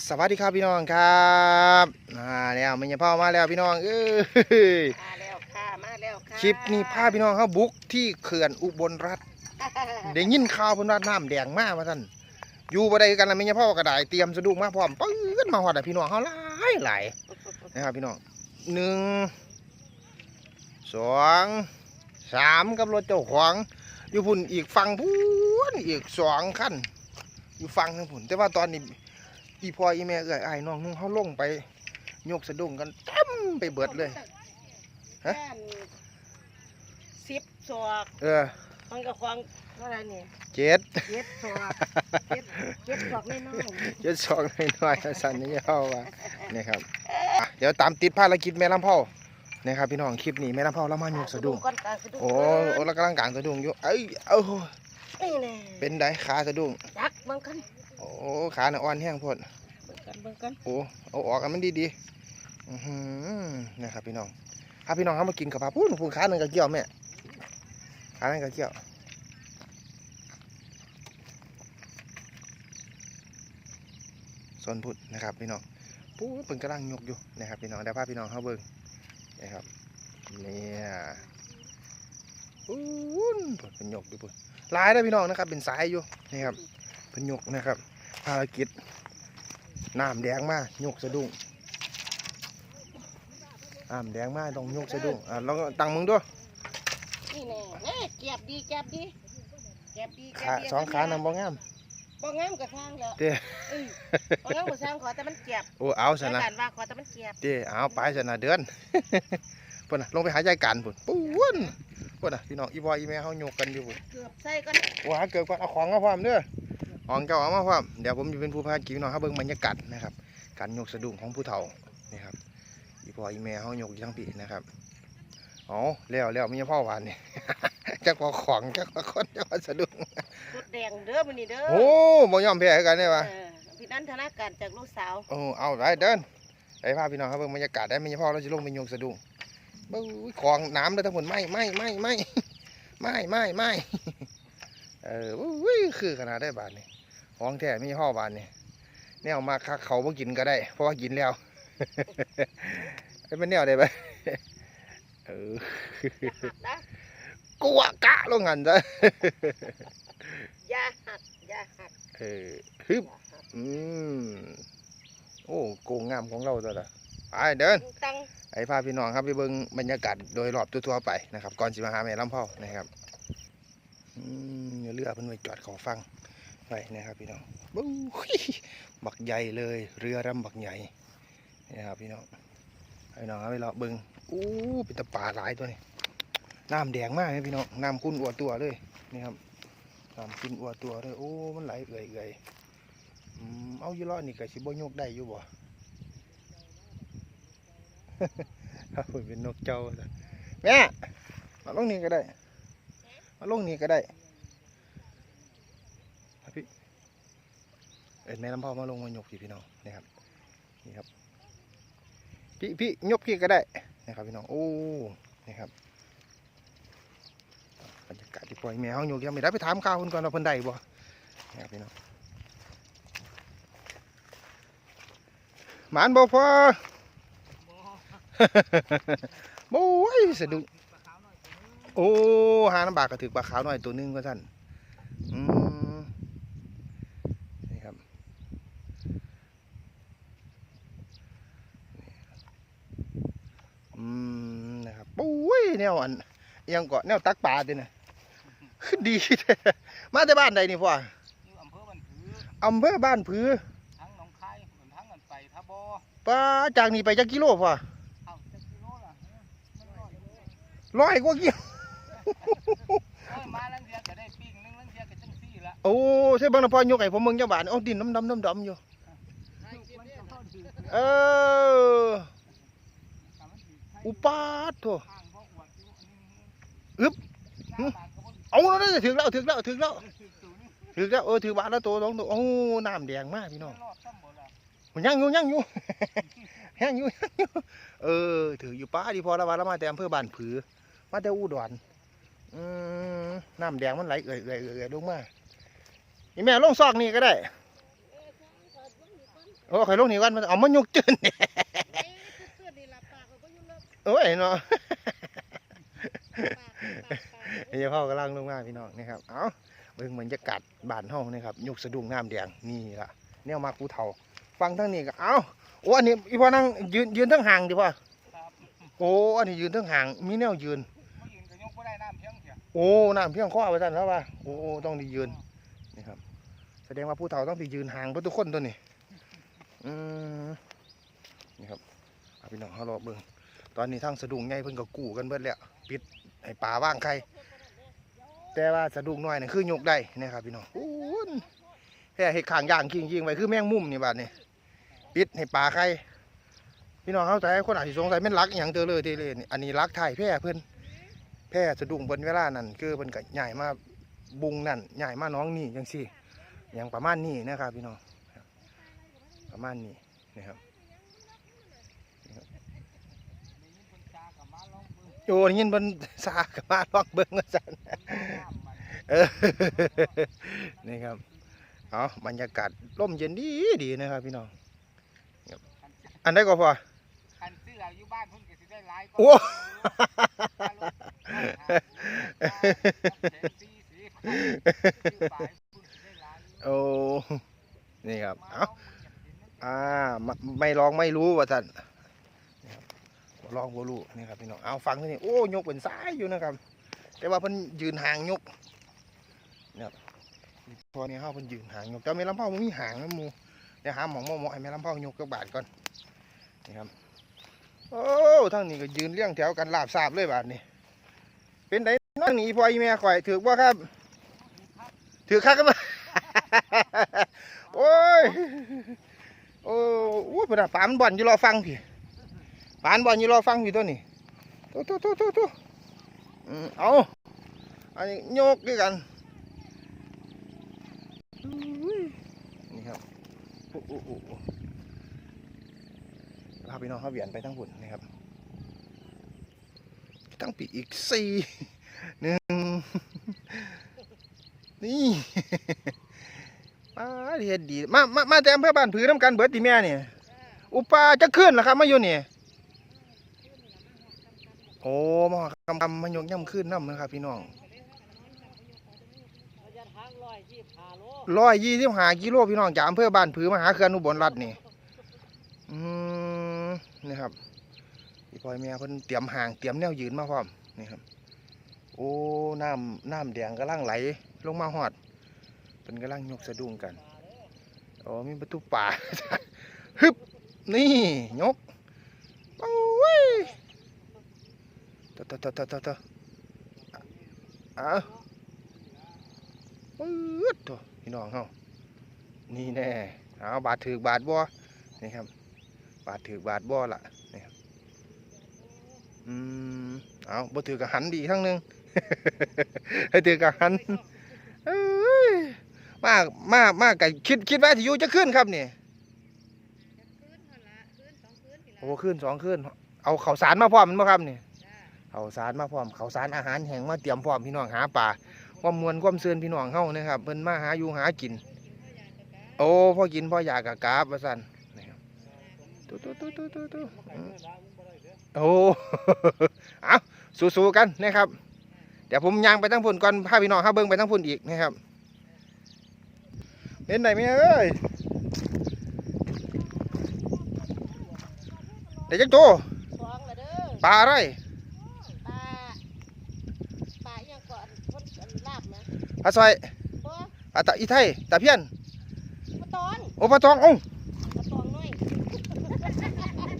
สวัสดีครับพี่น้องครับมาแล้วมันยังพ่อมาแล้วพี่น้องเอ้ยมาแล้วค่ะมาแล้วค่ะคลิปนี้พาพี่น้องเขาบุกที่เขื่อนอุบลรัฐได้ยินข่าวเพิ่นว่าน้ำแดงมากว่าท่านอยู่บ่ได้กันแล้วมันยังพ่อกระไดเตรียมสะดุ้งมาพร้อมปื้นมาฮอดอะพี่น้องเขาหลายหลายนะครับพี่น้องหนึ่งสองสามกับรถเจ้าของอยู่พุ่นอีกฝั่งพุ่นอีกสองคันอยู่ฝั่งทางพุ่นแต่ว่าตอนนี้ อีพ่ออีแม่เอ้ยไอ้ายน้องนุ่งเขาลงไปยกสะดุ้งกันเต็มไปเบิดเลย ฮะแม่นสิบศอกเออมันก็ควางเท่าไหรนี่เจ็ดเจ็ดศอกเจ็ดเจ็ดศอกไม่น้อยเจ็ดสองน้อยๆสันนี่เข้าว่านี่ครับอะเดี๋ยวตามติดภารกิจแม่ลำเผานะครับพี่น้องคลิปนี้แม่ลำเผาเรามายกสะดุ้ง ก้อนกลางสะดุ้งโอ้โอ้เรากำลังกลางสะดุ้งอยู่ เอ้ยเอ้านี่แน่เป็นไดขาสะดุ้งจักเบังกันโอ้ขาน่ะอ่อนแห้งโพดเบังกันเบังกันโอ้เอาออกกันมันดีๆอือหือนะครับพี่น้องถ้าพี่น้องเขามากินกับปลาพูนพูนขาหนึ่งกับเกี่ยวแม่ขาหนึ่งกับเกี่ยวส่วนพุดนะครับพี่น้องปู้เพิ่งกำลังยกอยู่นะครับพี่น้องเดี๋ยวพาพี่น้องเข้าเบิ้งนะครับเนี่ยปูนเพิ่นเป็นยกอยู่ปุ่นหลายนะพี่น้องนะครับ เป็นสายอยู่นี่ครับเป็นยกนะครับ ภารกิจน้ำแดงมากยกสะดุ้งน้ำแดงมากต้องยกสะดุ้งอะลองตั้งมึงด้วยนี่แน่แน่เก็บดีเก็บดีเก็บดีเก็บขาดีสองขานำบ่งามบ่งามกับทางแล้วเด้เอ้ยบ่งามกับทางขอแต่มันเก็บโอ้เอาซะแล้วนะกันว่าขอแต่มันเก็บเด้เอาไปซะนะเดือนปุ่นน่ะลงไปหายายกันปุ่นปู้นปุ่นน่ะพี่น้องอีบอยอีแม่เฮาโยกกันอยู่ปุ่นเกือบใส่กันว่าเกิดก่อนเอาของมาพร้อมเด้อ ของเก่าเอามาพร้อมเดี๋ยวผมจะเป็นผู้พากินน้องครับเบิ่งบรรยากาศนะครับการยกสะดุ้งของผู้เฒ่านี่ครับอีพ่ออีแม่เฮายกอยู่ทั้งปีนะครับอ๋อแล้วแล้วมีพ่อหวานนี่จักว่าของจักว่าคนจักว่าสะดุ้งกดแดงเด้อมันนี่เด้อโอ้บ่ยอมแพ้กันได้ปะเออพี่นันธนาการจากลูกสาวโอ้เอาไปเดินไปพาพี่น้องครับเบิ่งบรรยากาศได้มีพ่อเราจะลงไปยกสะดุ้งเบิ่งอุ้ยของน้ำเลยทั้งหมดไหม่ไหม่ไหม่ไหม่ไหม่ไหม่ไหม่เอออุ้ยคือขนาดได้บาทนี่ ของแท้มีพ่อบาทนี่แนวมาคักเขาบ่กินก็ได้ เพราะว่ากินแล้วให้เป็นแนวได้ปะเออนะกลัวกะลงหันจ้ะอย่าหักอย่าหักเออฮึบอย่าหักอืมโอ้โกงงามของเราตัวละไปเดินตั้งไอ้พาพี่น้องครับไปเบิ่งบรรยากาศโดยรอบทั่วๆไปนะครับ ก่อนสิมาหาแม่ลำเผานะครับอืมเรือเพิ่นไว้จอดขอฟัง ไว้นะครับพี่น้องบู๊บักใหญ่เลยเรือรำบักใหญ่นี่นะครับพี่น้องให้พี่น้องเอาไปรอเบิ่งอู้เป็นตะปลาหลายตัวนี่น้ำแดงมากเลยพี่น้องน้ำขุ่นอัวตัวเลยนี่ครับน้ำขุ่นอัวตัวเลยโอ้มันไหลเอื่อยเอื่อยๆอืมเอาอยู่รอดนี่ก็สิบ่ยกได้อยู่บ่ครับผมเป็นนกเจ้าแม่มาลงนี่ก็ได้มาลงนี่ก็ได้ครับพี่ เอ็นแม่ลำพ่อมาลงมายกพี่พี่น้องนะครับนี่ครับพี่พี่ยกพี่ก็ได้นะครับพี่น้องโอ้นี่ครับบรรยากาศที่ปล่อยแมวอยู่ยังไม่ได้ไปถามข่าวคนก่อนว่าเพิ่นได้บ่นะครับพี่น้องหมานบ่พอโอ้ยสะดุ้งโอ้หาน้ำบากกระถึกปลาขาวหน่อยตัวหนึงก็ท่านอืมนี่ครับอืมนะครับโอ้ยแนวอันอิห ยังเกาะแนวตักปลาดินะคือดีแท้มาแต่บ้านใดนี่พ่ออยู่อำเภอบันผืออำเภอบ้านผือทั้งหนองคายเหมือนทั้งกันไปท่าบอปลาจากนี่ไปจักกิโลพ่อเอาจะกิโลล่ะมันร้อยโลร้อยกว่ากิโลโอ้ยมาลังเทียก็ได้ปิ้งหนึงลังเทียก็จังซี่ละโอ้ใช่บางนะพ่อยกให้ผมเมืองจังหวัดโอ้ดินน้ำดำน้ำดำอยู่มันก็พอดีเออแต่มันสิใช้อุปาทโถ ข้างบ่อวดอยู่อันนี้ อึ๊บเอาแล้วถึงแล้วถึงแล้วถึงแล้วถือตัวนี้ถึงแล้วเออถือบาทแล้วตัวสองตัวโอ้น้ำแดงมากพี่น้องมันยังอยู่ยังอยู่ยังอยู่งอยู่เออถืออยู่ป้าดีพอล้วว่าแล้วมาแต่อำเภอบ้านผือ มาแต่อุดรอืมน้ำแดงมันไหลเอื่อยเอื่อยเอื่อยลงมานี่แม่ลงซอกนี่ก็ได้โอ้ข่อยลงนี่วันมันเอามันยกจืนเอ๊ะเพื่อนๆนี่ล่ะปากเขาก็อยู่เลิกโอ้ยเนาะ ปากปากปาก เดี๋ยวพ่อกำลังลงมาพี่น้องนะครับ เอาเบิ่งบรรยากาศบ้านเฮานะครับยกสะดุ้งน้ำแดงนี่ล่ะแนวมากูเฒ่าฟังทั้งนี้ก็เอาโอ้อันนี้อีพ่อนั่งยืนยืนทั้งห่างดิพ่อครับโอ้อันนี้ยืนทั้งห่างมีแนวยืนผู้หญิงก็ยกบ่ได้น้ำเพียงเสียโอ้น้ำเพียงข้อไปสั่นแล้วป่ะโอ้โอ้ต้องไดียืนนี่ครับ แสดงว่าผู้เฒ่าต้องไดียืนห่างเพื่อทุกคนตัวนี้อืมนี่ครับเอาพี่น้องเขารอเบิ่งตอนนี้ทางสะดุ้งใหญ่เพิ่นก็กู้กันเบิดแล้วปิดให้ป่าว่างใคร แต่ว่าสะดุ้งน้อยนี่คือยกได้นะครับพี่น้องอู้นแค่เห็ดขางย่างยิงๆไว้คือแมงมุมนี่บาดนี่ปิดให้ป่าใครพี่น้องเข้าใจคนอาจจะสงสัยแม่นรักอย่างเตอเลยเตเลยนี่อันนี้รักไทยแพร่เพิ่อนแพร่สะดุ้งบนเวลานั้นคือมันก็ใหญ่มาบุงนั่นใหญ่มาน้องนี่จังซี่อย่างประมาณนี้นะครับพี่น้องประมาณนี้นะครับ มียินคนจากับมาล องเบิ่งโอ้ได้ยินเพิ่นซากับมาลองเบิ่งว่าซั่นน้ำมันเออนี่ครับเอาบรรยากาศร่มเย็นดีดีนะครับพี่น้องครับอันใดก็พอคันซื้อเอาอยู่บ้านเพิ่นก็สิได้หลายกว่าโอ้โอ้นี่ครับเอ้าอ่าไม่ไม่ลองไม่รู้ว่าท่านนี่ครับบ่ ลองบ่รู้นี่ครับพี่น้องเอาฟังที่นี่โอ้ยกเป็นสายอยู่นะครับ แต่ว่าเพิ่นยืนห่างยกเนี่ยครับพอนี้เฮาเพิ่นยืนห่างยกแต่แม่ลำเผามันมีห่างนะมูเดี๋ยวหาหมองเหมาะๆให้แม่ลำเผายกกับบาทก่อนนี่ครับโอ้ทั้งนี้ก็ยืนเลี้ยงแถวกันลาบสาบเลยบาทนี่เป็นไดน้องหนีพออีแม่ข่อยถือว่าครับถือคักกันมาโอ้ยโอ้โหปะปานบอลอยู่รอฟังพี่ ปานบอลอยู่รอฟังพี่ตัวนี้ตัวตัวตัวตัวตัวอืมเอาอันนี้โยกด้วยกันอุ้ยนี่ครับโอ้โอ้โอ้โอ้พาพี่น้องเขาเบียนไปทั้งหุ่นนะครับตั้งปีกอีกสี่หนึ่งนี่ป้าเฮ็ดดีมามามาแต่อำเภอบ้านผือน้ำกันเบิดติแม่เนี่ยอุปาจะขึ้นเหรอครับมาอยู่นี่ โอ้มาหอกำกำมายกย่ำขึ้นน้ำนะครับ พี่น้องระยะทางร้อยยี่สิบห้าโลร้อยยี่สิบห้ากิโลพี่น้องจากอำเภอบ้านผือมาหาเขื่อนอุบลรัฐนี่อืมนี่ครับพี่พ่อยแม่เพิ่นเตรียมห่างเตรียมแนวยืนมาพร้อมนี่ครับ โอ้น้ำน้ำแดงกำลังไหลลงมาหอดเพิ่นกำลังยกสะดุ้งกันโอ้มีประตูป่าฮึบนี่ยกโอ้ย ตะตะตะตะตะตะอะปื๊ดตัวพี่น้องเฮานี่แน่เอาบาดถือบาดบ่นี่ครับ บาดถือบาดบ่ล่ะนี่ครับอืมเอาบ่ถือกับหันดีทั้งหนึงให้ถือกับหันเอ้ยมากมากมากไก่คิดคิดว่าที่อยู่จะขึ้นครับนี่คืนเท่าละคืนสองคืนนี่ละโอ้ขึ้นสองขึ้น เอาข้าวสารมาพร้อมแมันบ่ครับนี่ จ้าข้าวสารมาพร้อมข้าวสารอาหารแห้งมาเตรียมพร้อมพี่น้องหาปลาความมวลความเสื่อนพี่น้องเฮานะครับเพิ่นมาหาอยู่หากิน โอ้พ่อกินพ่ออยากกะกราบว่าซั่นนะครับตุ๊ตุ๊ตุ๊ตุ๊ตุ๊ตุ๊อืมโอ้เอาสู้ๆกันนะครับ เดี๋ยวผมย่างไปทั้งพุ่นก่อนพาพี่น้องหาเบิ่งไปทั้งพุ่นอีกนะครับเป็นไหนแม่เอ้ยเดี๋ยวจักโตสองละเด้อปลาอะไร ปลาปลาอหยังก่อนคนอันลาบนะ ปลาซอยบ่ปลาตะอีไทยตะเพียนปลาตองโอ้ปลาตองโอ้ปลาตองน้อย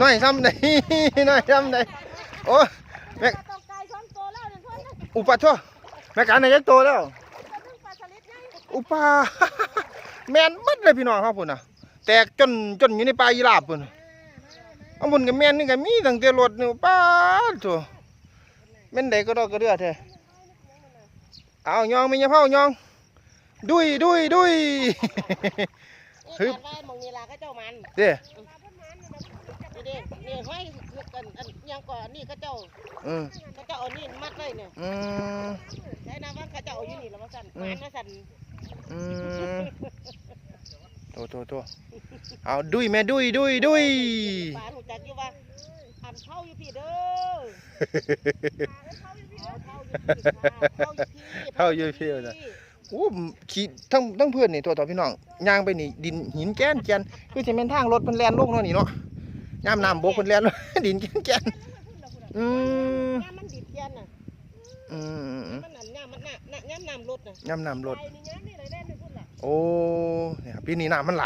น้อยซ้ำได้น้อยซ้ำได้โอ้แม่ปลาตองกายสองตัวแล้วเดี๋ยวเพิ่นน่ะอุปะทั่วแม่การในยักษ์โตแล้วปลานึ่งปลาสลิดไงอุปาแมนเบัดเลยพี่น้องครับพุ่นน่ะ แตกจนจนอยู่ในป่ายีราบพุ่นน่ะเอาบุญกับแมนนี่ก็มีตั้งแต่รถนี่ป้าดโถแม่นใดก็ดอกกระเดือแท้ เอายองมีเฉพาะยอง ดุยดุยดุยฮึนี่บการไว้หมองนี่ล่ะเขาเจ้ามันเด้นี่เด้นี่ห้อยกันอันอิหยังก่อนอันนี้เขาเจ้าอืมเขาเจ้าเอานี่มัดเลยเนี่ยอืมใช้น้ำว่าเขาเจ้าเอาอยู่นี่แล้วว่าสั่นอืหวามนว่าสั่นอืมโตโตโตเอาดุยแม่ดุยดุยดุยปลาหนูจักอยู่ว่าอันเท่าอยู่พี่เด้อ เท่ายู่พี่เท่าอยู่พี่จ้ะโอ้ขี่ทั้งทั้งเพื่อนนี่ตัวต่อพี่น้องย่างไปนี่ดินหินแก้นแกนคือจะเป็นทางรถเพิ่นแลนลงเนาะนี่เนาะย่ามน้ำบกเพิ่นแลนดินแกนแกนอืมมันดิบแกนน่ะอืมมันนั่นย่ามมันน่ะน่ะย่ามน้ำรถน่ะย่ามน้ำรถไปนี่ย่าะโอ้เนี่ยปีนี้น้ำมันไหล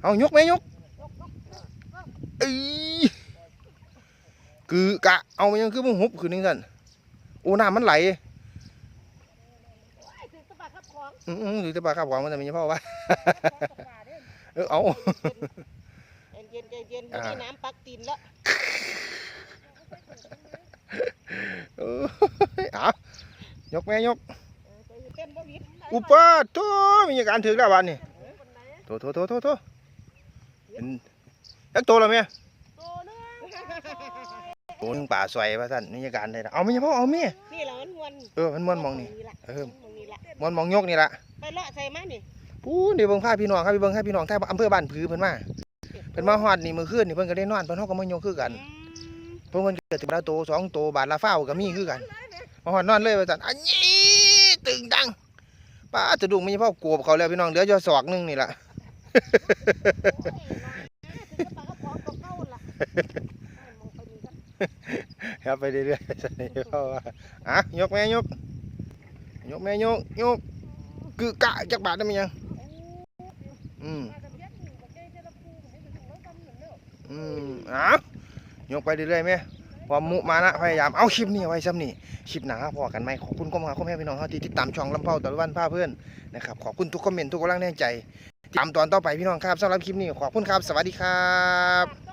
เอายกไหมยกเอ้ยคือกะเอามันยังคือมึงหุบคือนี่สั่น อ้น้ำมันไหลโอ้ยถึงสะบัดครับของอือๆหรือจะปลาข้าวของมันจะมีเฉพาะว่าเออเอาเย็นๆเย็นๆอ่ามีน้ำปักตีนแล้วเออเอายกแม่ยกเต้นบ่วิดอุปาโตมีอาการถึงแล้ววันนี้โตโตโตโตโตเป็นยักโตแล้วแม่โตนึง โตนึงป่าสวยว่าท่านมีอาการได้ละเอาไม่ใช่พ่อเอาแม่นี่แหละมันมวนเออมันม่วนมองนี่ล่ะเออมองนี่ล่ะมอนมองยกนี่ละไปเลาะใส่มานี่ปูนเดี๋ยวเบิ่งพาพี่น้องครับไปเบิ่งให้พี่น้องแท้อำเภอบ้านผือเพิ่นมาเพิ่นมาฮอดนี่มื้อคืนนี่เพิ่นก็ได้นอนเพิ่นเฮาก็มายกคือกันอืมเพิ่นเพิ่นเกิดถึงละโตสองโตบาทละฟ้าวก็มีคือกันมาฮอดนอนเลยว่าซั่นอันนี้ตึงดังป้าจะดุงไม่ใช่พ่อกลัวเขาแล้วพี่น้องเหลืออยู่ศอกหนึงนี่ล่ะ ครับไปเรื่อยๆสนิทเพราะว่าอะยกแม่ยก ยกแม่ยกยกคือกะจักบาทได้มั้ยยังอืมอืมอะยกไปเรื่อยๆแม่ความมุมานะพยายามเอาคลิปนี้ไว้ซ้ำนี่คลิปหนาพอกันไหมขอบคุณข้มูลข้อแม่พี่น้องที่ติดตามช่องลำเผาตะวันผ้าเพื่อนนะครับขอบคุณทุกคอมเมนต์ทุกกำลังแรงใจติดตามตอนต่อไปพี่น้องครับสำหรับคลิปนี้ขอบคุณครับ สวัสดีครับ